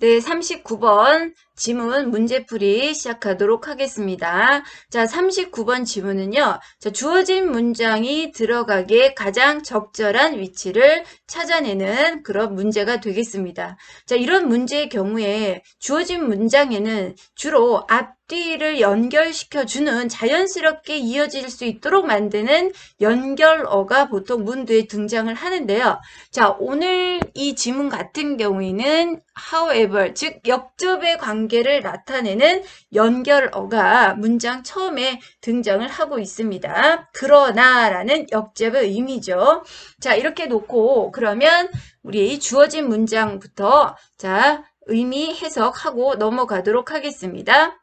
네, 39번 지문 문제풀이 시작하도록 하겠습니다. 자, 39번 지문은요. 자, 주어진 문장이 들어가기에 가장 적절한 위치를 찾아내는 그런 문제가 되겠습니다. 자, 이런 문제의 경우에 주어진 문장에는 주로 앞뒤를 연결시켜 주는 자연스럽게 이어질 수 있도록 만드는 연결어가 보통 문두에 등장을 하는데요. 자, 오늘 이 지문 같은 경우에는 however, 즉 역접의 관계 를 나타내는 연결어가 문장 처음에 등장을 하고 있습니다. 그러나라는 역접의 의미죠. 자, 이렇게 놓고 그러면 우리 주어진 문장부터 자, 의미 해석하고 넘어가도록 하겠습니다.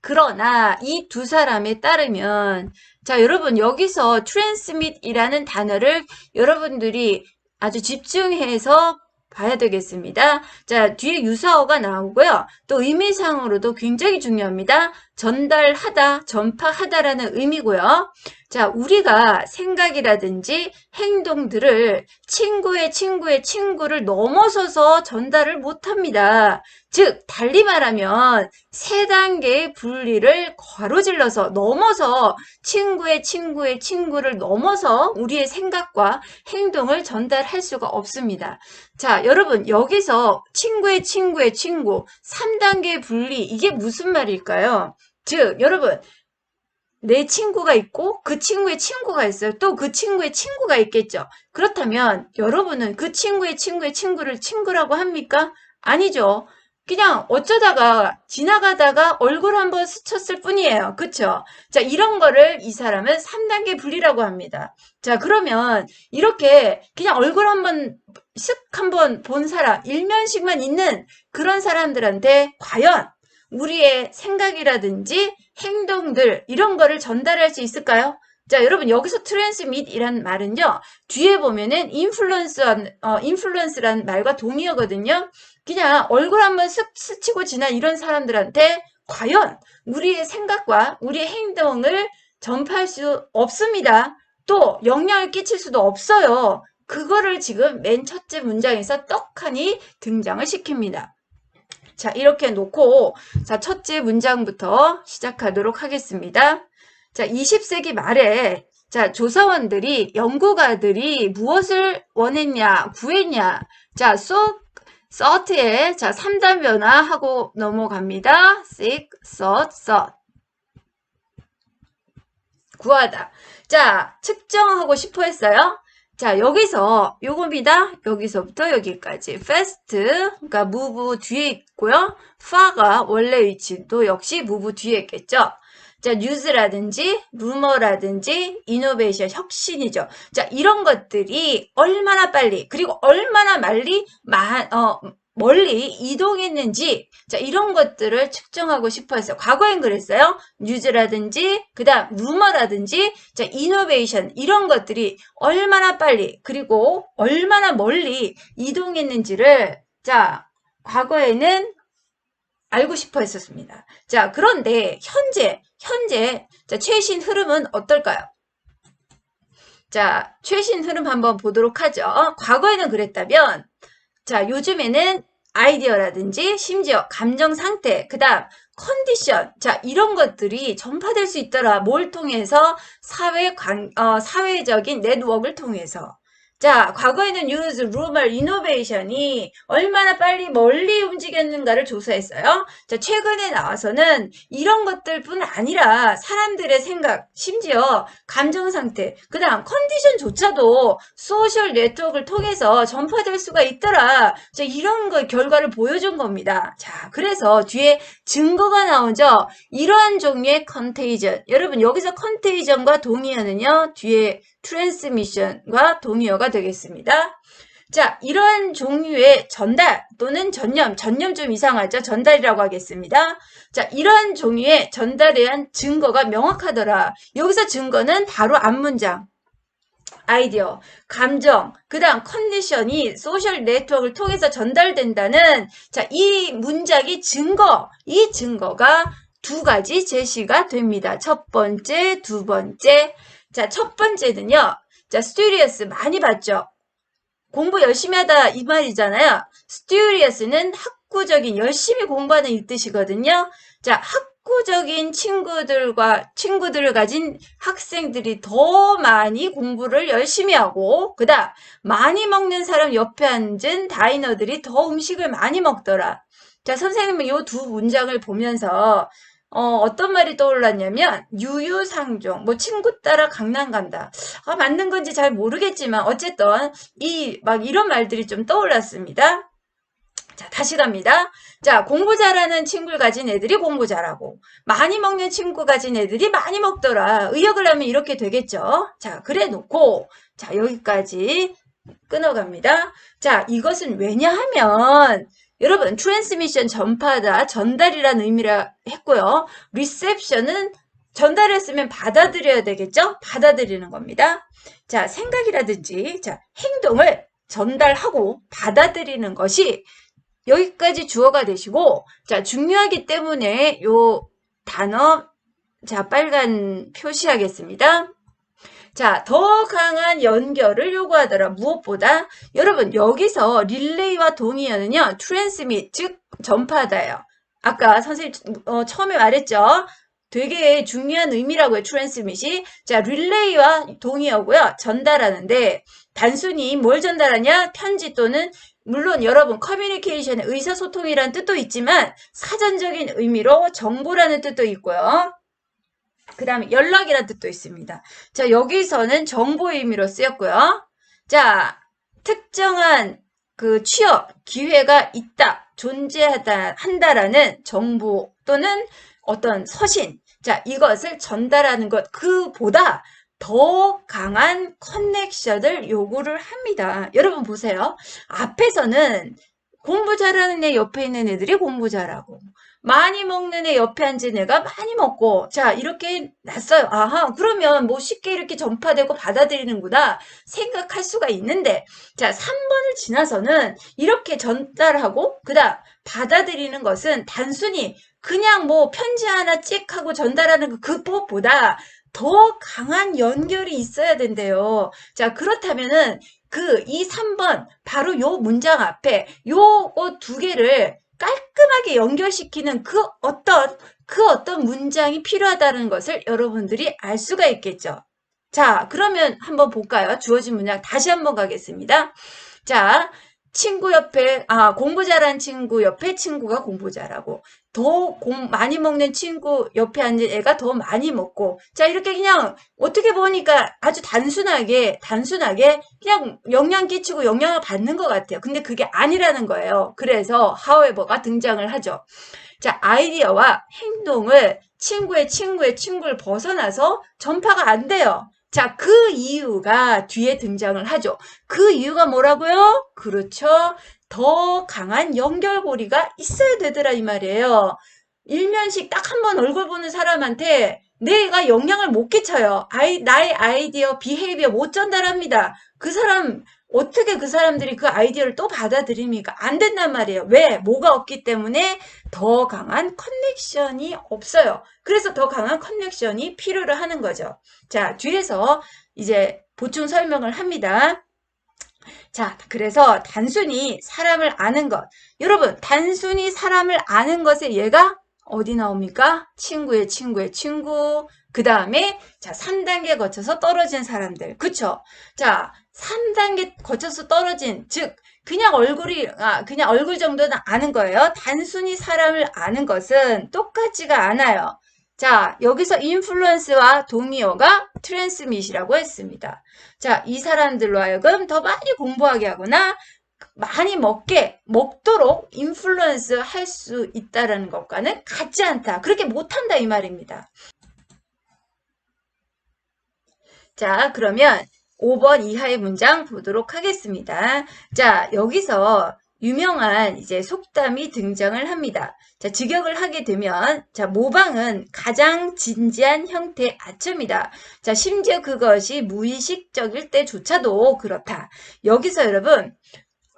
그러나 이 두 사람에 따르면 자, 여러분 여기서 transmit이라는 단어를 여러분들이 아주 집중해서 봐야 되겠습니다. 자, 뒤에 유사어가 나오고요. 또 의미상으로도 굉장히 중요합니다. 전달하다, 전파하다라는 의미고요. 자, 우리가 생각이라든지 행동들을 친구의 친구의 친구를 넘어서서 전달을 못합니다. 즉, 달리 말하면 세 단계의 분리를 가로질러서 넘어서 친구의 친구의 친구를 넘어서 우리의 생각과 행동을 전달할 수가 없습니다. 자, 여러분, 여기서 친구의 친구의 친구, 3단계 분리, 이게 무슨 말일까요? 즉, 여러분, 내 친구가 있고 그 친구의 친구가 있어요. 또 그 친구의 친구가 있겠죠. 그렇다면 여러분은 그 친구의 친구의 친구를 친구라고 합니까? 아니죠. 그냥 어쩌다가 지나가다가 얼굴 한번 스쳤을 뿐이에요. 그쵸? 자, 이런 거를 이 사람은 3단계 분리라고 합니다. 자, 그러면 이렇게 그냥 얼굴 한번 쓱 한번 본 사람, 일면식만 있는 그런 사람들한테 과연 우리의 생각이라든지 행동들 이런 거를 전달할 수 있을까요? 자, 여러분 여기서 트랜스밋이란 말은요. 뒤에 보면은 인플루언스 어, 인플루언스란 말과 동의어거든요. 그냥 얼굴 한번 슥 스치고 지난 이런 사람들한테 과연 우리의 생각과 우리의 행동을 전파할 수 없습니다. 또 영향을 끼칠 수도 없어요. 그거를 지금 맨 첫째 문장에서 떡하니 등장을 시킵니다. 자, 이렇게 놓고, 자, 첫째 문장부터 시작하도록 하겠습니다. 자, 20세기 말에, 자, 조사원들이, 연구가들이 무엇을 원했냐, 구했냐. 자, 쏙, 서트에, 자, 3단 변화하고 넘어갑니다. seek, sought, sought. 구하다. 자, 측정하고 싶어 했어요. 자, 여기서 요겁니다. 여기서부터 여기까지. fast, 그러니까 move 뒤에 있고요. far가 원래 위치도 역시 move 뒤에 있겠죠. 자, news라든지 rumor라든지 innovation, 혁신이죠. 자, 이런 것들이 얼마나 빨리 그리고 얼마나 말리 마, 어, 멀리 이동했는지 자 이런 것들을 측정하고 싶어 했어요. 과거엔 그랬어요. 뉴즈라든지 그다음 루머라든지 자 이노베이션 이런 것들이 얼마나 빨리 그리고 얼마나 멀리 이동했는지를 자 과거에는 알고 싶어 했었습니다. 자 그런데 현재 현재 자 최신 흐름은 어떨까요? 자 최신 흐름 한번 보도록 하죠. 과거에는 그랬다면 자, 요즘에는 아이디어라든지 심지어 감정 상태, 그 다음 컨디션, 자, 이런 것들이 전파될 수 있더라. 뭘 통해서? 사회 관, 어, 사회적인 네트워크를 통해서. 자, 과거에는 뉴스, 루머, 이노베이션이 얼마나 빨리 멀리 움직였는가를 조사했어요. 자, 최근에 나와서는 이런 것들뿐 아니라 사람들의 생각, 심지어 감정 상태, 그 다음 컨디션조차도 소셜 네트워크를 통해서 전파될 수가 있더라. 자, 이런 거 결과를 보여준 겁니다. 자, 그래서 뒤에 증거가 나오죠. 이러한 종류의 컨테이전. 여러분, 여기서 컨테이전과 동의어는요, 뒤에 트랜스미션과 동의어가 되겠습니다. 자, 이러한 종류의 전달 또는 전염, 전염 좀 이상하죠? 전달이라고 하겠습니다. 자, 이러한 종류의 전달에 대한 증거가 명확하더라. 여기서 증거는 바로 앞문장. 아이디어, 감정, 그 다음 컨디션이 소셜 네트워크를 통해서 전달된다는 자, 이 문장이 증거, 이 증거가 두 가지 제시가 됩니다. 첫 번째, 두 번째. 자, 첫 번째는요. 자, 스튜디오스 많이 봤죠? 공부 열심히 하다 이 말이잖아요. 학 학구적인 열심히 공부하는 이 뜻이거든요. 자, 학구적인 친구들과 친구들을 가진 학생들이 더 많이 공부를 열심히 하고 그다음 많이 먹는 사람 옆에 앉은 다이너들이 더 음식을 많이 먹더라. 자, 선생님은 이 두 문장을 보면서 어, 떤 말이 떠올랐냐면 유유상종. 뭐 친구 따라 강남 간다. 아, 맞는 건지 잘 모르겠지만 어쨌든 이 막 이런 말들이 좀 떠올랐습니다. 자 다시 갑니다. 자 공부 잘하는 친구를 가진 애들이 공부 잘하고 많이 먹는 친구 가진 애들이 많이 먹더라. 의역을 하면 이렇게 되겠죠? 자 그래 놓고 자 여기까지 끊어갑니다. 자 이것은 왜냐하면 여러분 트랜스미션 전파다 전달이라는 의미라 했고요. 리셉션은 전달했으면 받아들여야 되겠죠? 받아들이는 겁니다. 자, 생각이라든지 자, 행동을 전달하고 받아들이는 것이 여기까지 주어가 되시고 자, 중요하기 때문에 요 단어 자, 빨간 표시하겠습니다. 자, 더 강한 연결을 요구하더라. 무엇보다 여러분 여기서 릴레이와 동의어는요. 트랜스밋 즉 전파다요. 아까 선생님 어, 처음에 말했죠. 되게 중요한 의미라고요. 트랜스밋이. 자, 릴레이와 동의어고요. 전달하는데 단순히 뭘 전달하냐? 편지 또는 물론 여러분 커뮤니케이션의 의사소통이라는 뜻도 있지만 사전적인 의미로 정보라는 뜻도 있고요. 그 다음에 연락이라는 뜻도 있습니다. 자, 여기서는 정보의 의미로 쓰였고요. 자, 특정한 그 취업 기회가 있다, 존재하다, 한다라는 정보 또는 어떤 서신. 자, 이것을 전달하는 것, 그보다 더 강한 커넥션을 요구를 합니다. 여러분 보세요. 앞에서는 공부 잘하는 애 옆에 있는 애들이 공부 잘하고 많이 먹는 애 옆에 앉은 애가 많이 먹고 자 이렇게 났어요. 아하 그러면 뭐 쉽게 이렇게 전파되고 받아들이는구나 생각할 수가 있는데 자 3번을 지나서는 이렇게 전달하고 그다음 받아들이는 것은 단순히 그냥 뭐 편지 하나 찍 하고 전달하는 그것보다 더 강한 연결이 있어야 된대요. 자 그렇다면은 그 이 3번 바로 요 문장 앞에 요거 두 개를 깔끔하게 연결시키는 그 어떤 그 어떤 문장이 필요하다는 것을 여러분들이 알 수가 있겠죠. 자, 그러면 한번 볼까요? 주어진 문장 다시 한번 가겠습니다. 자, 친구 옆에 아 공부 잘하는 친구 옆에 친구가 공부 잘하고 더 공, 많이 먹는 친구 옆에 앉은 애가 더 많이 먹고. 자 이렇게 그냥 어떻게 보니까 아주 단순하게 단순하게 그냥 영향 끼치고 영향을 받는 것 같아요. 근데 그게 아니라는 거예요. 그래서 however가 등장을 하죠. 자 아이디어와 행동을 친구의 친구의 친구를 벗어나서 전파가 안 돼요 자, 그 이유가 뒤에 등장을 하죠. 그 이유가 뭐라고요? 그렇죠. 더 강한 연결고리가 있어야 되더라 이 말이에요. 일면식 딱 한 번 얼굴 보는 사람한테 내가 영향을 못 끼쳐요. 아이, 나의 아이디어, 비헤이비어 못 전달합니다. 그 사람 어떻게 그 사람들이 그 아이디어를 또 받아들입니까? 안 된단 말이에요. 왜? 뭐가 없기 때문에 더 강한 커넥션이 없어요. 그래서 더 강한 커넥션이 필요를 하는 거죠. 자, 뒤에서 이제 보충 설명을 합니다. 자, 그래서 단순히 사람을 아는 것. 여러분, 단순히 사람을 아는 것에 얘가 어디 나옵니까? 친구의 친구의 친구. 그 다음에 자 3단계 거쳐서 떨어진 사람들. 그쵸? 자 3단계 거쳐서 떨어진 즉 그냥 얼굴이 아 그냥 얼굴 정도는 아는 거예요. 단순히 사람을 아는 것은 똑같지가 않아요. 자, 여기서 인플루언스와 동의어가 트랜스밋이라고 했습니다. 자, 이 사람들로 하여금 더 많이 공부하게 하거나 많이 먹게 먹도록 인플루언스 할 수 있다라는 것과는 같지 않다. 그렇게 못한다 이 말입니다. 자, 그러면 5번 이하의 문장 보도록 하겠습니다. 자, 여기서 유명한 이제 속담이 등장을 합니다. 자, 직역을 하게 되면, 자, 모방은 가장 진지한 형태의 아첨이다. 자, 심지어 그것이 무의식적일 때조차도 그렇다. 여기서 여러분,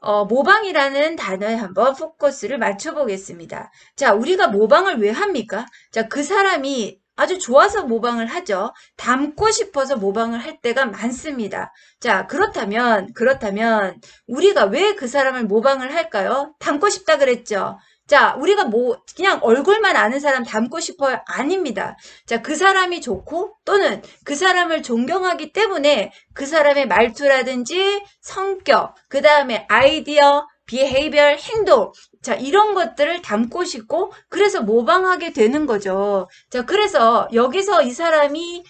어, 모방이라는 단어에 한번 포커스를 맞춰보겠습니다. 자, 우리가 모방을 왜 합니까? 자, 그 사람이 아주 좋아서 모방을 하죠. 닮고 싶어서 모방을 할 때가 많습니다. 자, 그렇다면, 그렇다면, 우리가 왜 그 사람을 모방을 할까요? 닮고 싶다 그랬죠. 자, 우리가 뭐, 그냥 얼굴만 아는 사람 닮고 싶어요? 아닙니다. 자, 그 사람이 좋고, 또는 그 사람을 존경하기 때문에 그 사람의 말투라든지 성격, 그 다음에 아이디어, 비헤이비얼, 행동, 자, 이런 것들을 담고 싶고, 그래서 모방하게 되는 거죠. 자, 그래서 여기서 이 사람이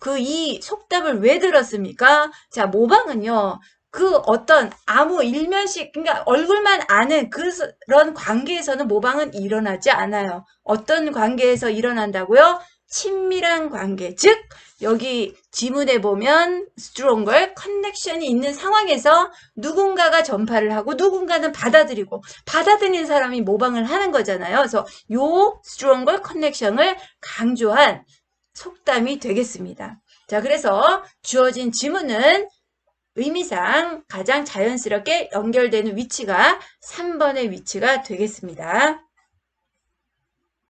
그 이 속담을 왜 들었습니까? 자, 모방은요, 그 어떤 아무 일면식, 그러니까 얼굴만 아는 그런 관계에서는 모방은 일어나지 않아요. 어떤 관계에서 일어난다고요? 친밀한 관계. 즉, 여기 지문에 보면 stronger 커넥션이 있는 상황에서 누군가가 전파를 하고 누군가는 받아들이고 받아들이는 사람이 모방을 하는 거잖아요. 그래서 요 stronger 커넥션을 강조한 속담이 되겠습니다. 자, 그래서 주어진 지문은 의미상 가장 자연스럽게 연결되는 위치가 3번의 위치가 되겠습니다.